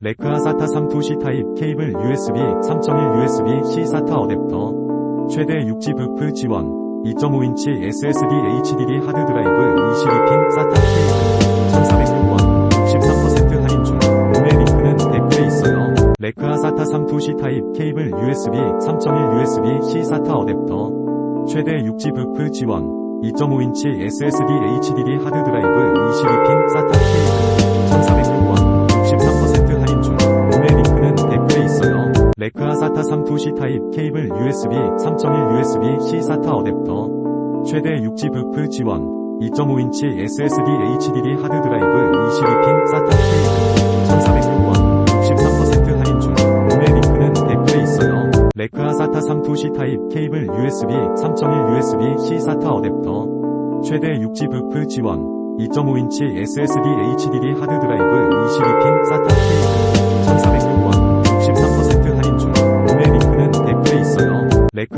레크아 SATA 3.2C 타입 케이블 USB 3.1 USB-C SATA 어댑터. 최대 6G 부프 지원. 2.5인치 SSD HDD 하드 드라이브 22핀 SATA 케이블. 1406원 63% 할인 중. 구매 링크는 댓글에 있어요. 레크아 SATA 3.2C 타입 케이블 USB 3.1 USB-C SATA 어댑터. 최대 6G 부프 지원. 2.5인치 SSD HDD 하드 드라이브 22핀 레크아 SATA 3.2C 타입 케이블 USB 3.1 USB-C SATA 어댑터. 최대 6G 부프 지원. 2.5인치 SSD HDD 하드 드라이브 22핀 SATA 케이블. 1406원 63% 할인 중. 구매 링크는 댓글에 있어요. 레크아 SATA 3.2C 타입 케이블 USB 3.1 USB-C SATA 어댑터. 최대 6G 부프 지원. 2.5인치 SSD HDD 하드 드라이브 22핀 SATA 케이블